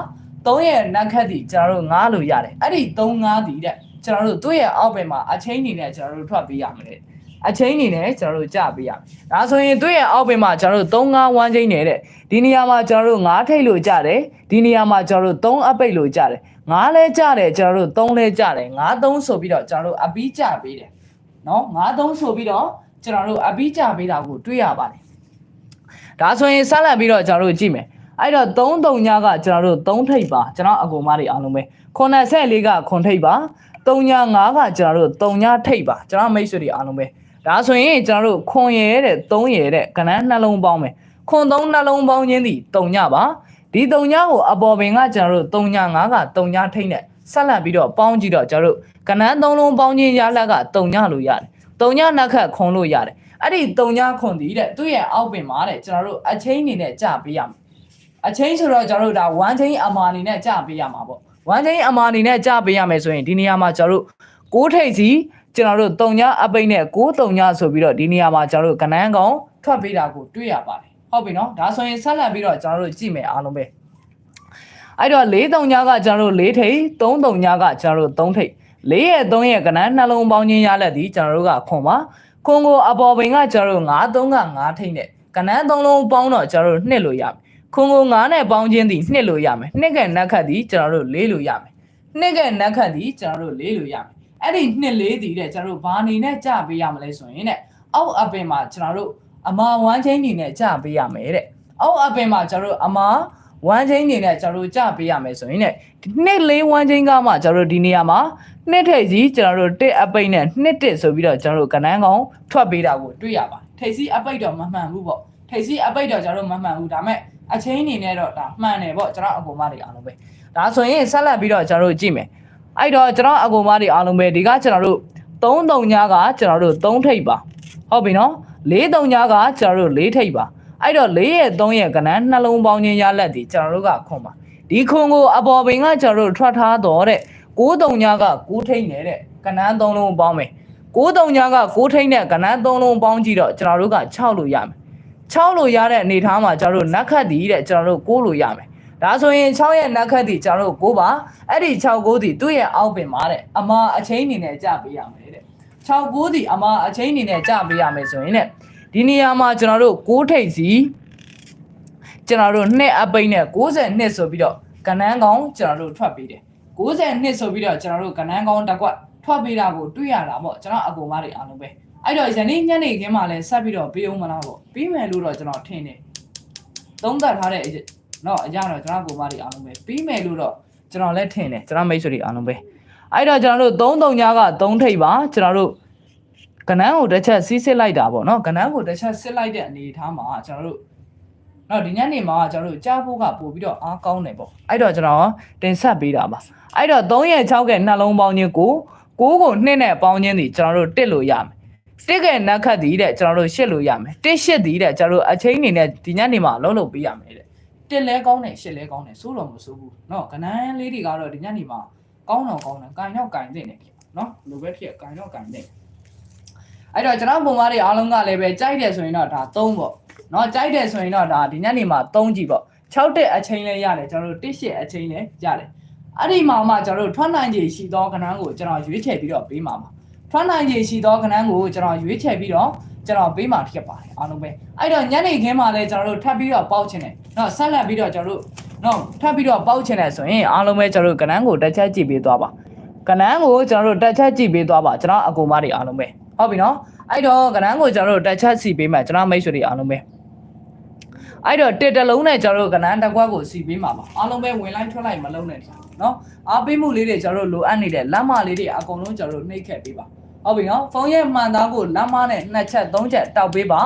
3ရဲ့နက်ခတ်သည်ကျွန်တော်တို့5လို့ရတယ်အဲ့ဒီ3 5သည်တဲ့ကျွန်တော်တို့သူ့ရဲ့အောက်ဘက်မှာအချင်းအနေနဲ့ကျွန်တော်တို့ထွက်ပေးရမယ် အချင်းအနေနဲ့ကျွန်တော်တို့ကြပေးရမယ်ဒါဆိုရင်သူ့ရဲ့အောက်ဘက်မှာကျွန်တော်တို့3 5ဝမ်းချင်းနေတဲ့ဒီနေရာမှာကျွန်တော်တို့9ထိတ်လို့ကြတယ်ဒီနေရာမှာကျွန်တော်တို့3အပိတ်လို့ကြတယ်9လဲကြတယ်ကျွန်တော်တို့3လဲကြတယ်9 3ဆိုပြီးတော့ကျွန်တော်တို့အပီးကြပေးတယ်နော်9 3ဆိုပြီးတော့ကျွန်တော်တို့အပီးကြပေးတာကိုတွေ့ရပါတယ်ဒါဆိုရင်ဆက်လက်ပြီးတော့ကျွန်တော်တို့ကြည့်မယ်အဲ့တော့3တုံညကကျွန်တော်တို့3ထိပ်ပါကျွန်တော်အကူမတွေအားလုံးပဲ84ကခွန်ထိပ်ပါ3ည5ကကျွန်တော်တို့3ညထိပ်ပါကျွန်တော်မိတ်ဆွေတွေအားလုံးပဲ ဒါဆိုရင်ကျွန်တော်တို့ခွန်ရဲတဲ့3ရဲတဲ့ကဏ္ဍနှလုံးပေါင်းမယ်ခွန်3နှလုံးပေါင်းခြင်းသည်3ညပါဒီ3ညကိုအပေါ်ပင်ကကျွန်တော်တို့3ည5က3ညထိပ်နဲ့ဆက်လက်ပြီးတော့ပေါင်းကြည့်တော့ကျွန်တော်တို့ကဏ္ဍ3လုံးပေါင်းခြင်းရလက်က3ညလို့ရတယ်3ညနှစ်ခတ်ခွန်လို့ရတယ်အဲ့ဒီ3ညခွန်သည်တဲ့သူ့ရဲ့အောက်ပင်မှာတဲ့ကျွန်တော်တို့အချင်းအနေနဲ့ကြပေးရမယ်အချင်းဆိုတော့ကျွန်တော်တို့ဒါ1ချင်းအမာအနေနဲ့ကြပေးရမှာပေါ့1ချင်းအမာအနေနဲ့ကြပေးရမယ်ဆိုရင်ဒီနေရာမှာကျွန်တော်တို့6ထိပ်စီ ကျွန်တော်တို့3ညအပိတ်နဲ့6 3ညဆိုပြီးတော့ဒီနေရာမှာကျွန်တော်တို့ကနန်းကောင်ထွက်ပေးတာကိုတွေ့ရပါတယ်ဟုတ်ပြီနော်ဒါဆိုရင်ဆက်လက်ပြီးတော့ကျွန်တော်တို့ကြည့်မယ်အားလုံးပဲအဲ့တော့4 3ညကကျွန်တော်တို့4ထိပ်3 3ညကကျွန်တော်တို့3ထိပ်4ရဲ့3ရဲ့ကနန်းနှလုံးပေါင်းခြင်းရလက်ဒီကျွန်တော်တို့ကခွန်ပါခွန်ကိုအပေါ်ပင်ကကျွန်တော်တို့9 3က9ထိပ်နဲ့ကနန်း3လုံးပေါင်းတော့ကျွန်တော်တို့နှစ်လို့ရမယ်ခွန်ကို9နဲ့ပေါင်းခြင်းသည်နှစ်လို့ရမယ်နှစ်ကနက်ခတ်သည်ကျွန်တော်တို့4လို့ရမယ်နှစ်ကနက်ခတ်သည်ကျွန်တော်တို့4လို့ရမယ် အဲ့ဒီနှစ်လေးတည်တဲ့ကျွန်တော်တို့ဘာအနေနဲ့ကြပေးရမလဲဆိုရင်တဲ့အောက်အပင်မှာကျွန်တော်တို့အမာဝမ်းချင်းနေနဲ့ကြပေးရမယ်တဲ့အောက်အပင်မှာကျွန်တော်တို့အမာဝမ်းချင်းနေနဲ့ကျွန်တော်တို့ကြပေးရမယ်ဆိုရင်တဲ့နှစ်လေးဝမ်းချင်းကမှကျွန်တော်တို့ဒီနေရာမှာနှစ်ထိပ်ကြီးကျွန်တော်တို့တစ်အပိတ်နဲ့နှစ်တစ်ဆိုပြီးတော့ကျွန်တော်တို့ကနန်းကောင်ထွက်ပေးတာကိုတွေ့ရပါတယ်ထိပ်စီအပိတ်တော့မမှန်ဘူးပေါ့ထိပ်စီအပိတ်တော့ကျွန်တော်တို့မမှန်ဘူးဒါမဲ့အချင်းအနေနဲ့တော့ဒါမှန်တယ်ပေါ့ကျွန်တော်အကူမတွေအားလုံးပဲဒါဆိုရင်ဆက်လက်ပြီးတော့ကျွန်တော်တို့ကြည့်မယ် အဲ့တော့ကျွန်တော်အကူမတွေအားလုံးပဲဒီကကျွန်တော်တို့3တုံညာကကျွန်တော်တို့3ထိပ်ပါဟုတ်ပြီနော်4တုံညာကကျွန်တော်တို့4ထိပ်ပါအဲ့တော့4ရဲ့3ရဲ့ကဏ္ဍနှလုံးပေါင်းခြင်းရလက်ဒီကျွန်တော်တို့ကခွန်ပါဒီခွန်ကိုအပေါ်ပင်ကကျွန်တော်တို့ထွက်ထားတော့တဲ့6တုံညာက6ထိပ်နေတဲ့ကဏ္ဍ3လုံးပေါင်းမယ်6တုံညာက6ထိပ်နဲ့ကဏ္ဍ3လုံးပေါင်းကြည့်တော့ကျွန်တော်တို့က6လို့ရမယ်6လို့ရတဲ့အနေထားမှာကျွန်တော်တို့နက်ခတ်တည်တဲ့ကျွန်တော်တို့6လို့ရမယ် ဒါဆိုရင်6ရဲ့နက်ခတ်တည်ကျွန်တော်တို့6ပါအဲ့ဒီ6 9တည်သူ့ရဲ့အောက်ပင်မှာတဲ့အမာအချင်းအနေနဲ့ကြပေးရမယ်တဲ့6 9ဒီအမအချင်းအနေနဲ့ကြပေးရမယ်ဆိုရင်ねဒီနေရာမှာကျွန်တော်တို့6ထိပ်စီကျွန်တော်တို့နှစ်အပိတ်နဲ့60နှစ်ဆိုပြီးတော့ကနန်းကောင်းကျွန်တော်တို့ထွက်ပေးတယ်60နှစ်ဆိုပြီးတော့ကျွန်တော်တို့ကနန်းကောင်းတစ်ကွက်ထွက်ပေးတာကိုတွေ့ရတာပေါ့ကျွန်တော်အကူမတွေအားလုံးပဲအဲ့တော့ယနေ့ညနေခင်းမှာလဲဆက်ပြီးတော့ပေးအောင်မလားပေါ့ပြီးမယ်လို့တော့ကျွန်တော်ထင်တယ်သုံးသပ်ထားတဲ့ အနော်အကြတော့ကျွန်တော်အကူမတွေအားလုံးပဲပြီးမယ်လို့တော့ကျွန်တော်လည်းထင်တယ်ကျွန်တော်မိတ်ဆွေတွေအားလုံးပဲအဲ့တော့ကျွန်တော်တို့3 3ညက3ထိပ်ပါကျွန်တော်တို့ကနန်းကိုတစ်ချက်စီးစစ်လိုက်တာပေါ့နော်ကနန်းကိုတစ်ချက်စစ်လိုက်တဲ့အနေအထားမှာကျွန်တော်တို့နော်ဒီညနေမှာကျွန်တော်တို့ကြားဖို့ကပို့ပြီးတော့အားကောင်းတယ်ပေါ့အဲ့တော့ကျွန်တော်တင်ဆက်ပေးတာပါအဲ့တော့3ရဲ့6ရဲ့နှလုံးပေါင်းခြင်းကို6ကို2နဲ့ပေါင်းခြင်းဒီကျွန်တော်တို့တစ်လို့ရမယ်တစ်ကဲနက်ခတ်ဒီတဲ့ကျွန်တော်တို့ရှစ်လို့ရမယ်တစ်ရှစ်ဒီတဲ့ကျွန်တော်တို့အချင်းအနေနဲ့ဒီညနေမှာလုံးလုံးပေးရမယ်တဲ့ တစ်လဲကောင်းတယ်ရှစ်လဲကောင်းတယ်စိုးတော့မစိုးဘူးနော်ကနန်းလေးတွေကတော့ဒီညနေမှာကောင်းတော့ကောင်းတယ်ကင်တော့ကင်တဲ့နေတယ်နော်လိုပဲဖြစ်ကင်တော့ကင်တဲ့ အဲ့တော့ကျွန်တော်ပုံမားတွေအားလုံးကလည်းပဲကြိုက်တယ်ဆိုရင်တော့ဒါ3ပေါ့เนาะကြိုက်တယ်ဆိုရင်တော့ဒါဒီညနေမှာ3ကြည့်ပေါ့6တက်အချိန်လဲရတယ်ကျွန်တော်တို့1ရှစ်အချိန်လဲရတယ်အဲ့ဒီမှာမှကျွန်တော်တို့ထွက်နိုင်ခြေရှိသောခဏန်းကိုကျွန်တော်ရွေးချယ်ပြီးတော့ပေးမှာပါထွက်နိုင်ခြေရှိသောခဏန်းကိုကျွန်တော်ရွေးချယ်ပြီးတော့ ကျွန်တော်ပေးမှာဖြစ်ပါတယ်အားလုံးပဲအဲ့တော့ညနေခင်းမှာလဲကျွန်တော်တို့ထပ်ပြီးတော့ပေါက်ချင်တယ်เนาะဆက်လက်ပြီးတော့ကျွန်တော်တို့เนาะထပ်ပြီးတော့ပေါက်ချင်တယ်ဆိုရင်အားလုံးပဲကျွန်တော်တို့ခဏန်းကိုတစ်ချက်ကြည့်ပေးသွားပါကနန်းကိုကျွန်တော်တို့တစ်ချက်ကြည့်ပေးသွားပါကျွန်တော်အကူမတွေအားလုံးပဲဟုတ်ပြီနော်အဲ့တော့ကနန်းကိုကျွန်တော်တို့တစ်ချက်စီပေးမှကျွန်တော်မိတ်ဆွေတွေအားလုံးပဲအဲ့တော့တစ်တလုံးနဲ့ကျွန်တော်တို့ကနန်းတစ်ခွက်ကိုစီပေးမှာပါအားလုံးပဲဝင်လိုက်ထွက်လိုက်မလုံးနဲ့နော်အားပေးမှုလေးတွေကျွန်တော်တို့လိုအပ်နေတဲ့လမ်းမလေးတွေအကုန်လုံးကျွန်တော်တို့နှိပ်ခဲ့ပေးပါ ဟုတ်ပြီနော်ဖုန်းရဲ့မှန်သားကိုလမ်းမနဲ့နှစ်ချက်သုံးချက်တောက်ပေးပါ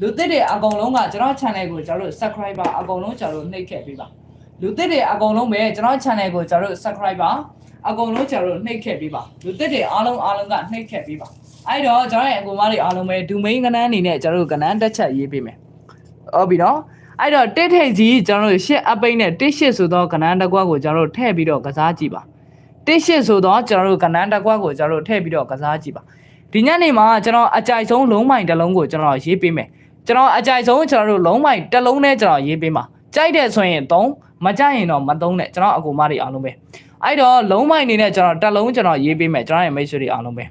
လူသစ်တွေအကုန်လုံးကကျွန်တော် channel ကိုကျွန်တော်တို့ subscriber အကုန်လုံးကျွန်တော်တို့နှိပ်ခဲ့ပေးပါလူသစ်တွေအကုန်လုံးပဲကျွန်တော် channel ကိုကျွန်တော်တို့ subscriber အကုန်လုံးကျွန်တော်တို့နှိပ်ခဲ့ပေးပါလူသစ်တွေအားလုံးအားလုံးကနှိပ်ခဲ့ပေးပါအဲ့တော့ကျွန်တော်ရဲ့အကူမတွေအားလုံးပဲဒူမိန်ကနန်းအနေနဲ့ကျွန်တော်တို့ကနန်းတစ်ချက်ရေးပေးမယ်ဟုတ်ပြီနော်အဲ့တော့တစ်ထိတ်ကြီးကျွန်တော်တို့ရှစ်အပိတ်နဲ့တစ်ရှစ်ဆိုတော့ကနန်းတစ်ကွက်ကိုကျွန်တော်တို့ထည့်ပြီးတော့ကစားကြည့်ပါ တစ်ရှစ်ဆိုတော့ကျွန်တော်တို့ကနန်းတစ်ကွက်ကိုကျွန်တော်တို့ထည့်ပြီးတော့ကစားကြည့်ပါဒီညနေမှာကျွန်တော်အကြိုက်ဆုံးလုံးမိုင်တစ်လုံးကိုကျွန်တော်ရေးပေးမယ်ကျွန်တော်အကြိုက်ဆုံးကျွန်တော်တို့လုံးမိုင်တစ်လုံးနဲ့ကျွန်တော်ရေးပေးမှာကြိုက်တယ်ဆိုရင်3မကြိုက်ရင်တော့မသုံးနဲ့ကျွန်တော်အကူမတွေအားလုံးပဲအဲ့တော့လုံးမိုင်အနေနဲ့ကျွန်တော်တစ်လုံးကျွန်တော်ရေးပေးမယ်ကျွန်တော်ရဲ့မိတ်ဆွေတွေအားလုံးပဲ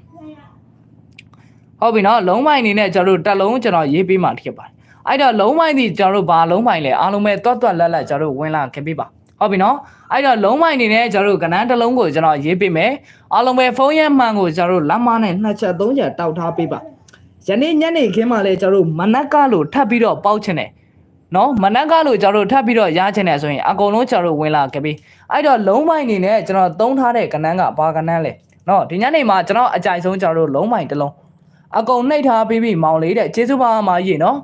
ဟုတ်ပြီနော်လုံးမိုင်အနေနဲ့ကျွန်တော်တို့တစ်လုံးကျွန်တော်ရေးပေးမှာဖြစ်ပါတယ်အဲ့တော့လုံးမိုင်ဒီကျွန်တော်တို့ဘာလုံးမိုင်လဲအားလုံးပဲတွတ်တွတ်လက်လက်ကျွန်တော်တို့ဝင်လာခင်ပေးပါ ဟုတ်ပြီနော်အဲ့တော့လုံးမိုင်အနေနဲ့ကျွန်တော်တို့ကဏ္ဍတစ်လုံးကိုကျွန်တော်ရေးပေးမယ်အားလုံးပဲဖုန်းရဲ့မှန်ကိုကျွန်တော်တို့လက်မနဲ့နှစ်ချက်သုံးချက်တောက်ထားပေးပါယနေ့ညနေခင်းမှာလဲကျွန်တော်တို့မနက်ကလို့ထပ်ပြီးတော့ပေါက်ချင်တယ်နော်မနက်ကလို့ကျွန်တော်တို့ထပ်ပြီးတော့ရချင်တယ်ဆိုရင်အကုန်လုံးကျွန်တော်တို့ဝင်လာခဲ့ပြီအဲ့တော့လုံးမိုင်အနေနဲ့ကျွန်တော်သုံးထားတဲ့ကဏ္ဍကဘာကဏ္ဍလဲနော်ဒီညနေမှာကျွန်တော်အကြိုက်ဆုံးကျွန်တော်တို့လုံးမိုင်တစ်လုံးအကုန်နှိပ်ထားပြီးပြီမောင်လေးတဲ့ကျေးဇူးပါမကြီးနော်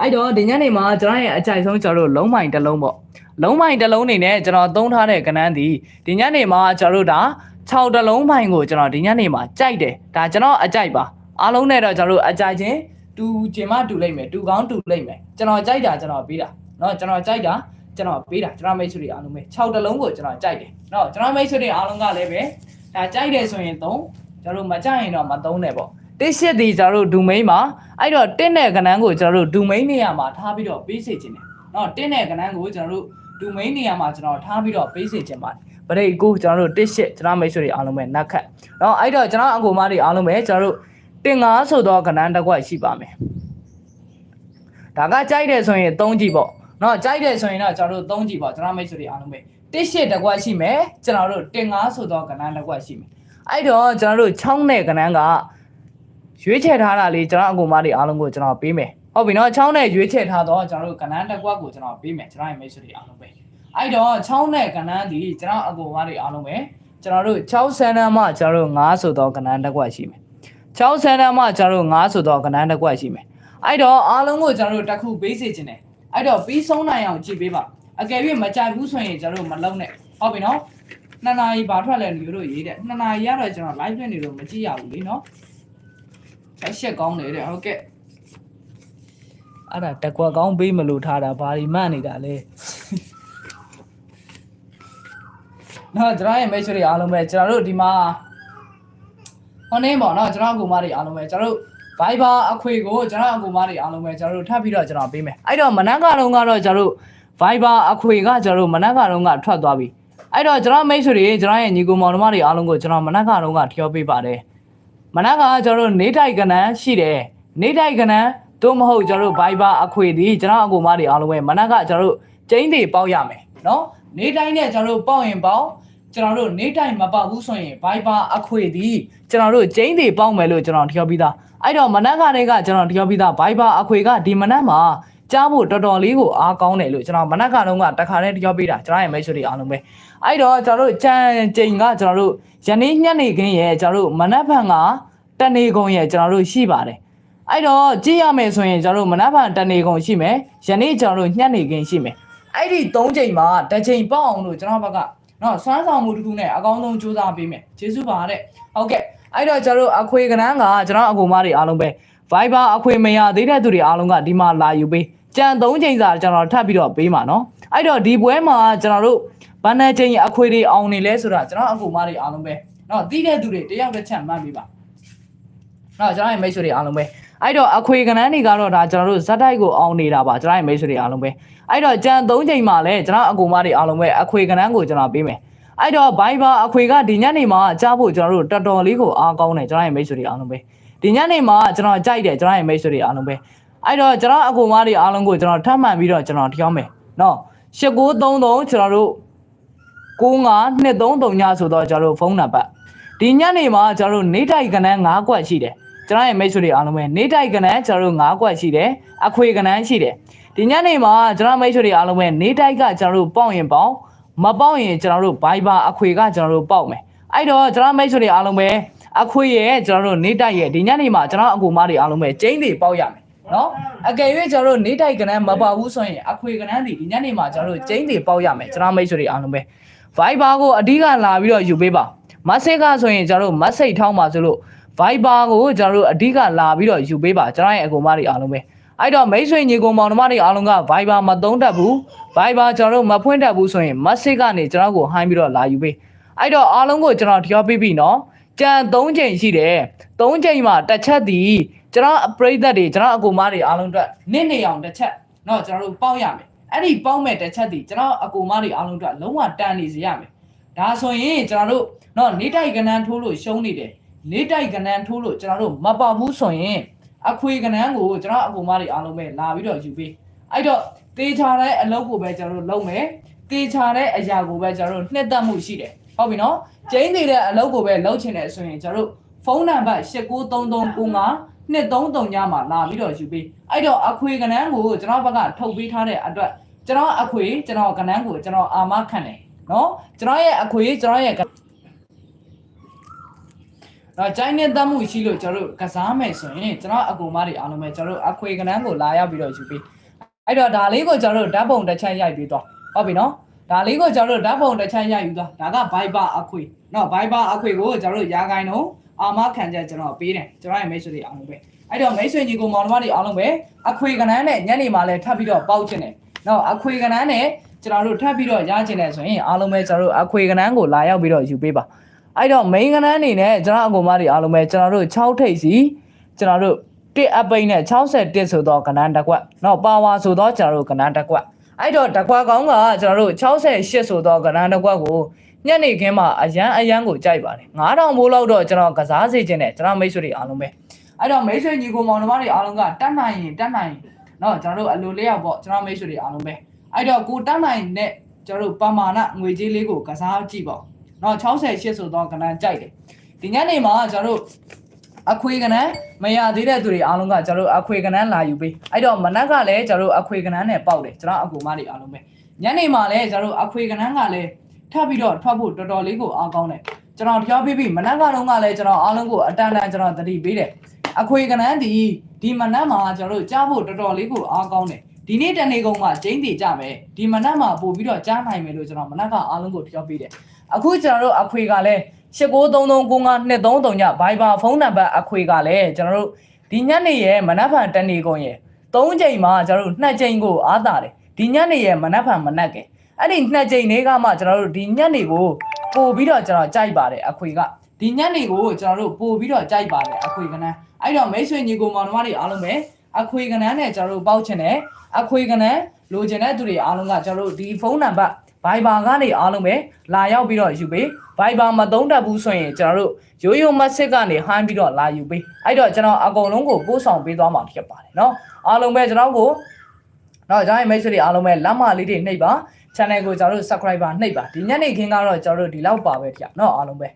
အဲ့တော့ဒီညနေမှာကျွန်တော်ရဲ့အကြိုက်ဆုံးကျွန်တော်တို့လုံးမိုင်တစ်လုံးပေါ့ လုံးမိုင်တစ်လုံးနေနဲ့ကျွန်တော်သုံးထားတဲ့ကဏ္ဍဒီဒီညနေမှာကျွန်တော်တို့ဒါ6တစ်လုံးမိုင်ကိုကျွန်တော်ဒီညနေမှာကြိုက်တယ်ဒါကျွန်တော်အကြိုက်ပါအားလုံးနဲ့တော့ကျွန်တော်တို့အကြိုက်ချင်းတူကျင်မတူလိုက်မယ်တူကောင်းတူလိုက်မယ်ကျွန်တော်ကြိုက်တာကျွန်တော်ပေးတာเนาะကျွန်တော်ကြိုက်တာကျွန်တော်ပေးတာကျွန်တော်မိတ်ဆွေတွေအားလုံးပဲ6တလုံးကိုကျွန်တော်ကြိုက်တယ်เนาะကျွန်တော်မိတ်ဆွေတွေအားလုံးကလည်းပဲဒါကြိုက်တယ်ဆိုရင်3ကျွန်တော်တို့မကြိုက်ရင်တော့မ3နဲ့ပေါ့တစ်ရှစ်ဒီကျွန်တော်တို့ဒူမိန်းမှာအဲ့တော့တစ်နဲ့ကနန်းကိုကျွန်တော်တို့ဒူမိန်းနေရာမှာထားပြီးတော့ပေးစေခြင်းတယ်เนาะတစ်နဲ့ကနန်းကိုကျွန်တော်တို့ ဒူမိန်းနေရာမှာကျွန်တော်ထားပြီးတော့ပေးစေခြင်းပါတယ်ပရိတ်ကိုကျွန်တော်တို့တစ်ရှစ်ကျွန်တော်မိတ်ဆွေတွေအားလုံးပဲနက်ခတ်เนาะအဲ့တော့ကျွန်တော်အကူမတွေအားလုံးပဲကျွန်တော်တို့တင်ငါဆိုတော့ကနန်းတစ်ခွက်ရှိပါမယ်ဒါကကြိုက်တယ်ဆိုရင်3ကြည့်ပေါ့เนาะကြိုက်တယ်ဆိုရင်တော့ကျွန်တော်တို့3ကြည့်ပေါ့ကျွန်တော်မိတ်ဆွေတွေအားလုံးပဲတစ်ရှစ်တစ်ခွက်ရှိမယ်ကျွန်တော်တို့တင်ငါဆိုတော့ကနန်းတစ်ခွက်ရှိမယ်အဲ့တော့ကျွန်တော်တို့6နဲ့ကနန်းကရွေးချယ်ထားတာလေးကျွန်တော်အကူမတွေအားလုံးကိုကျွန်တော်ပေးမယ် ဟုတ်ပြီเนาะ6နဲ့ရွေးချယ်ထားတော့ကျွန်တော်တို့ကနန်းတစ်ခွက်ကိုကျွန်တော်ပေးမယ်ကျွန်တော်ရဲ့မိတ်ဆွေတွေအားလုံးပဲအဲ့တော့6နဲ့ကနန်းဒီကျွန်တော်အကူမတွေအားလုံးပဲကျွန်တော်တို့6ဆန်းတန်းမှကျွန်တော်တို့9ဆိုတော့ကနန်းတစ်ခွက်ရှိမယ်6ဆန်းတန်းမှကျွန်တော်တို့9ဆိုတော့ကနန်းတစ်ခွက်ရှိမယ်အဲ့တော့အားလုံးကိုကျွန်တော်တို့တစ်ခုပေးစေချင်တယ်အဲ့တော့ပြီးဆုံးနိုင်အောင်ကြည့်ပေးပါအကယ်၍မကြိုက်ဘူးဆိုရင်ကျွန်တော်တို့မလုံးနဲ့ဟုတ်ပြီနော်နှစ်နာရီဘာထွက်လဲနေတို့ရေးတဲ့နှစ်နာရီရတော့ကျွန်တော် live လွှင့်နေလို့မကြည့်ရဘူးလေနော်ဆက်ရှက်ကောင်းတယ်တဲ့ဟုတ်ကဲ့ အဲ့ဒါတက်ကွက်ကောင်းပေးမလို့ထားတာဘာဒီမှနေတာလဲနော်ကျွန်တော်ရဲ့မိတ်ဆွေတွေအားလုံးပဲကျွန်တော်တို့ဒီမှာဟိုနေပေါ့နော်ကျွန်တော်အကူမတွေအားလုံးပဲကျွန်တော်တို့ Viber အခွေကိုကျွန်တော်အကူမတွေအားလုံးပဲကျွန်တော်တို့ထပ်ပြီးတော့ကျွန်တော်ပေးမယ်အဲ့တော့မနက်ကတော့ကတော့ကျွန်တော်တို့ Viber အခွေကကျွန်တော်တို့မနက်ကတော့ကထွက်သွားပြီအဲ့တော့ကျွန်တော်မိတ်ဆွေတွေကျွန်တော်ရဲ့ညီကိုမောင်နှမတွေအားလုံးကိုကျွန်တော်မနက်ကတော့ကထျောပေးပါတယ်မနက်ကကျွန်တော်တို့နေတိုက်ကနန်းရှိတယ်နေတိုက်ကနန်း သို့မဟုတ်ကျွန်တော်တို့ Viber အခွေဒီကျွန်တော်အကူမတွေအားလုံးပဲမနက်ကကျွန်တော်တို့ကျင်းတွေပေါက်ရမယ်နော်နေတိုင်းနဲ့ကျွန်တော်တို့ပေါက်ရင်ပေါက်ကျွန်တော်တို့နေတိုင်းမပေါက်ဘူးဆိုရင် Viber အခွေဒီကျွန်တော်တို့ကျင်းတွေပေါက်မယ်လို့ကျွန်တော်ထျောပြီးသားအဲ့တော့မနက်ကတည်းကကျွန်တော်ထျောပြီးသား Viber အခွေကဒီမနက်မှာကြားဖို့တော်တော်လေးကိုအားကောင်းတယ်လို့ကျွန်တော်မနက်ကတော့ကတခါတည်းပြောပြတာကျွန်တော်ရဲ့မိတ်ဆွေတွေအားလုံးပဲအဲ့တော့ကျွန်တော်တို့ကြံချိန်ကကျွန်တော်တို့ယနေ့ညနေခင်းရဲ့ကျွန်တော်တို့မနက်ဖြန်ကတနေကုန်ရဲ့ကျွန်တော်တို့ရှိပါတယ် အဲ့တော့ကြည့်ရမယ်ဆိုရင်ကျွန်တော်တို့မနက်ဖြန်တနေကုန်ရှိမယ်ယနေ့ကျွန်တော်တို့ညနေခင်းရှိမယ်အဲ့ဒီ၃ချိန်မှာတစ်ချိန်ပေါက်အောင်လို့ကျွန်တော်ဘက်ကနော်စွမ်းဆောင်မှုတစ်ခုနဲ့အကောင်းဆုံးစူးစမ်းပေးမယ်ကျေးဇူးပါတဲ့ဟုတ်ကဲ့အဲ့တော့ကျွန်တော်တို့အခွေကနန်းကကျွန်တော်အကူမတွေအားလုံးပဲ Viber အခွေမရသေးတဲ့သူတွေအားလုံးကဒီမှာလာယူပေးကြံ၃ချိန်စာကျွန်တော်ထပ်ပြီးတော့ပေးမှာနော်အဲ့တော့ဒီပွဲမှာကျွန်တော်တို့ဘန်နယ်ချိန်အခွေတွေအောင်နေလဲဆိုတာကျွန်တော်အကူမတွေအားလုံးပဲနော်တီးတဲ့သူတွေတယောက်တစ်ချက်မှတ်ပေးပါနော်ကျွန်တော်ရဲ့မိတ်ဆွေတွေအားလုံးပဲ အဲ့တော့အခွေကနန်းတွေကတော့ဒါကျွန်တော်တို့ဇက်တိုက်ကိုအောင်နေတာပါကျွန်တော်ရဲ့မိတ်ဆွေတွေအားလုံးပဲအဲ့တော့ကြံ၃ချိန်မှာလဲကျွန်တော်အကူမတွေအားလုံးပဲအခွေကနန်းကိုကျွန်တော်ပေးမယ်အဲ့တော့ Viber အခွေကဒီညနေမှာကြားဖို့ကျွန်တော်တို့တော်တော်လေးကိုအားကောင်းတယ်ကျွန်တော်ရဲ့မိတ်ဆွေတွေအားလုံးပဲဒီညနေမှာကျွန်တော်ကြိုက်တယ်ကျွန်တော်ရဲ့မိတ်ဆွေတွေအားလုံးပဲအဲ့တော့ကျွန်တော်အကူမတွေအားလုံးကိုကျွန်တော်ထပ်မှန်ပြီးတော့ကျွန်တော်挑မယ်နော်8933ကျွန်တော်တို့9523ညဆိုတော့ကျွန်တော်တို့ဖုန်းနံပါတ်ဒီညနေမှာကျွန်တော်တို့နေတိုက်ကနန်း9ကွက်ရှိတယ် ကျွန်တော်ရဲ့မိတ်ဆွေတွေအားလုံးပဲနေတိုက်ကနန်းကျွန်တော်တို့9ကွက်ရှိတယ်အခွေကနန်းရှိတယ်ဒီညနေမှာကျွန်တော်မိတ်ဆွေတွေအားလုံးပဲနေတိုက်ကကျွန်တော်တို့ပေါက်ရင်ပေါက်မပေါက်ရင်ကျွန်တော်တို့ Viber အခွေကကျွန်တော်တို့ပေါက်မယ်အဲ့တော့ကျွန်တော်မိတ်ဆွေတွေအားလုံးပဲအခွေရဲ့ကျွန်တော်တို့နေတိုက်ရဲ့ဒီညနေမှာကျွန်တော်အကူမတွေအားလုံးပဲကျင်းတွေပေါက်ရမယ်နော်အကယ်၍ကျွန်တော်တို့နေတိုက်ကနန်းမပေါက်ဘူးဆိုရင်အခွေကနန်းဒီဒီညနေမှာကျွန်တော်တို့ကျင်းတွေပေါက်ရမယ်ကျွန်တော်မိတ်ဆွေတွေအားလုံးပဲ Viber ကိုအဓိကလာပြီးတော့ယူပေးပါမက်ဆေ့ကဆိုရင်ကျွန်တော်တို့မက်ဆေ့ထောင်းပါဆိုလို့ Viber ကိုကျွန်တော်တို့အဓိကလာပြီးတော့ယူပေးပါကျွန်တော်ရဲ့အကူမတွေအားလုံးပဲအဲ့တော့မိတ်ဆွေညီကောင်မောင်နှမတွေအားလုံးက Viber မသုံးတတ်ဘူး Viber ကျွန်တော်တို့မဖွင့်တတ်ဘူးဆိုရင် message ကနေကျွန်တော်ကိုဟိုင်းပြီးတော့လာယူပေးအဲ့တော့အားလုံးကိုကျွန်တော်ပြောပြပြီနော်ကြံ၃ချိန်ရှိတယ်၃ချိန်မှာတစ်ချက်တည်ကျွန်တော်အပရိသတ်တွေကျွန်တော်အကူမတွေအားလုံးအတွက်နစ်နေအောင်တစ်ချက်နော်ကျွန်တော်တို့ပေါက်ရမယ်အဲ့ဒီပေါက်မဲ့တစ်ချက်တည်ကျွန်တော်အကူမတွေအားလုံးအတွက်လုံးဝတန်နေစေရမယ်ဒါဆိုရင်ကျွန်တော်တို့နော်နေတိုက်ကနန်းထိုးလို့ရှုံးနေတယ် နေတိုက်ကနန်းထိုးလို့ကျွန်တော်တို့မပေါက်ဘူးဆိုရင်အခွေကနန်းကိုကျွန်တော်အကူမတွေအားလုံးပဲလာပြီးတော့ယူပေးအဲ့တော့တေချာတဲ့အလုပ်ကိုပဲကျွန်တော်တို့လုပ်မယ်တေချာတဲ့အရာကိုပဲကျွန်တော်တို့နှစ်သက်မှုရှိတယ်ဟုတ်ပြီနော်ကျင်းနေတဲ့အလုပ်ကိုပဲလုပ်ချင်တယ်ဆိုရင်ကျွန်တော်တို့ဖုန်းနံပါတ်893395 233ညမှာလာပြီးတော့ယူပေးအဲ့တော့အခွေကနန်းကိုကျွန်တော်ဘက်ကထုတ်ပေးထားတဲ့အတွက်ကျွန်တော်အခွေကျွန်တော်ကနန်းကိုကျွန်တော်အာမခံတယ်နော်ကျွန်တော်ရဲ့အခွေကျွန်တော်ရဲ့က တော့ကျိုင်းနဲ့တတ်မှုရှိလို့ကျွန်တော်တို့ကစားမယ်ဆိုရင်ကျွန်တော်အကူမတွေအားလုံးပဲကျွန်တော်တို့အခွေကနန်းကိုလာရောက်ပြီးတော့ယူပေးအဲ့တော့ဒါလေးကိုကျွန်တော်တို့ဓာတ်ပုံတစ်ချက်ရိုက်ပြီးတော့ဟုတ်ပြီနော်ဒါလေးကိုကျွန်တော်တို့ဓာတ်ပုံတစ်ချက်ရိုက်ယူသွားဒါက Viber အခွေနော် Viber အခွေကိုကျွန်တော်တို့ရာခိုင်နှုန်းအာမခံချက်ကျွန်တော်ပေးတယ်ကျွန်တော်ရဲ့မိတ်ဆွေတွေအားလုံးပဲအဲ့တော့မိတ်ဆွေညီကိုမောင်နှမတွေအားလုံးပဲအခွေကနန်းနဲ့ညနေမှာလည်းထပ်ပြီးတော့ပေါက်ချင်တယ်နော်အခွေကနန်းနဲ့ကျွန်တော်တို့ထပ်ပြီးတော့ရချင်တယ်ဆိုရင်အားလုံးပဲကျွန်တော်တို့အခွေကနန်းကိုလာရောက်ပြီးတော့ယူပေးပါ အဲ့တော့ main ကဏ္ဍအနေနဲ့ကျွန်တော်အကူမတွေအားလုံးပဲကျွန်တော်တို့6ထိပ်စီကျွန်တော်တို့1အပိတ်နဲ့61ဆိုတော့ကဏ္ဍတစ်ကွက်เนาะပါဝါဆိုတော့ကျွန်တော်တို့ကဏ္ဍတစ်ကွက်အဲ့တော့တစ်ကွက်ကောင်းကကျွန်တော်တို့68ဆိုတော့ကဏ္ဍတစ်ကွက်ကိုညနေခင်းမှာအရန်အရန်ကိုကြိုက်ပါတယ်9000ဘိုးလောက်တော့ကျွန်တော်ကစားစေခြင်းနဲ့ကျွန်တော်မိတ်ဆွေတွေအားလုံးပဲအဲ့တော့မိတ်ဆွေညီကိုမောင်နှမတွေအားလုံးကတတ်နိုင်ရင်တတ်နိုင်เนาะကျွန်တော်တို့အလိုလေးရောက်ပေါ့ကျွန်တော်မိတ်ဆွေတွေအားလုံးပဲအဲ့တော့ကိုတတ်နိုင်တဲ့ကျွန်တော်တို့ပမာဏငွေကြေးလေးကိုကစားကြည့်ပေါ့ နော်68ဆိုတော့ကဏ္ဍကြိုက်တယ်ဒီညနေမှာကျွန်တော်တို့အခွေကဏ္ဍမရသေးတဲ့သူတွေအားလုံးကကျွန်တော်တို့အခွေကဏ္ဍလာယူပေးအဲ့တော့မနက်ကလည်းကျွန်တော်တို့အခွေကဏ္ဍနဲ့ပေါက်တယ်ကျွန်တော်အကူမတွေအားလုံးပဲညနေမှာလည်းကျွန်တော်တို့အခွေကဏ္ဍကလည်းထပ်ပြီးတော့ထွက်ဖို့တော်တော်လေးကိုအားကောင်းတယ်ကျွန်တော်ပြောပြပြီးမနက်ကတော့ကလည်းကျွန်တော်အားလုံးကိုအတန်တန်ကျွန်တော်တတိပေးတယ်အခွေကဏ္ဍဒီဒီမနက်မှာကျွန်တော်တို့ကြားဖို့တော်တော်လေးကိုအားကောင်းတယ် ဒီနေ့တနေ့ကုန်မှာကျင်းတည်ကြမယ်ဒီမနက်မှာပို့ပြီးတော့ကြားနိုင်မယ်လို့ကျွန်တော်မနက်ကအားလုံးကိုပြောပြတယ်အခုကျွန်တော်တို့အခွေကလည်း89339523ည Viber ဖုန်းနံပါတ်အခွေကလည်းကျွန်တော်တို့ဒီညနေရဲ့မနက်ဖြန်တနေကုန်ရဲ့၃ချိန်မှာကျွန်တော်တို့2ချိန်ကိုအားတာတယ်ဒီညနေရဲ့မနက်ဖြန်မနက်ကဲအဲ့ဒီ2ချိန်လေးကမှကျွန်တော်တို့ဒီညနေကိုပို့ပြီးတော့ကျွန်တော်ကြိုက်ပါတယ်အခွေကဒီညနေကိုကျွန်တော်တို့ပို့ပြီးတော့ကြိုက်ပါတယ်အခွေကနန်းအဲ့တော့မိတ်ဆွေညီကိုမောင်နှမတွေအားလုံးပဲ အခွေကနန်းနဲ့ကျွန်တော်တို့ပေါက်ချင်တယ်အခွေကနန်းလိုချင်တဲ့သူတွေအားလုံးကကျွန်တော်တို့ဒီဖုန်းနံပါတ် Viber ကနေအားလုံးပဲလာရောက်ပြီးတော့ယူပေး Viber မသုံးတတ်ဘူးဆိုရင်ကျွန်တော်တို့ရိုးရိုး message ကနေဟမ်းပြီးတော့လာယူပေးအဲ့တော့ကျွန်တော်အကုန်လုံးကိုပို့ဆောင်ပေးသွားမှာဖြစ်ပါတယ်เนาะအားလုံးပဲကျွန်တော်ကိုတော့ကျွန်တော်ရဲ့ message တွေအားလုံးပဲလက်မလေးတွေနှိပ်ပါ channel ကိုကျွန်တော်တို့ subscriber နှိပ်ပါဒီညနေခင်းကတော့ကျွန်တော်တို့ဒီလောက်ပါပဲဗျเนาะအားလုံးပဲ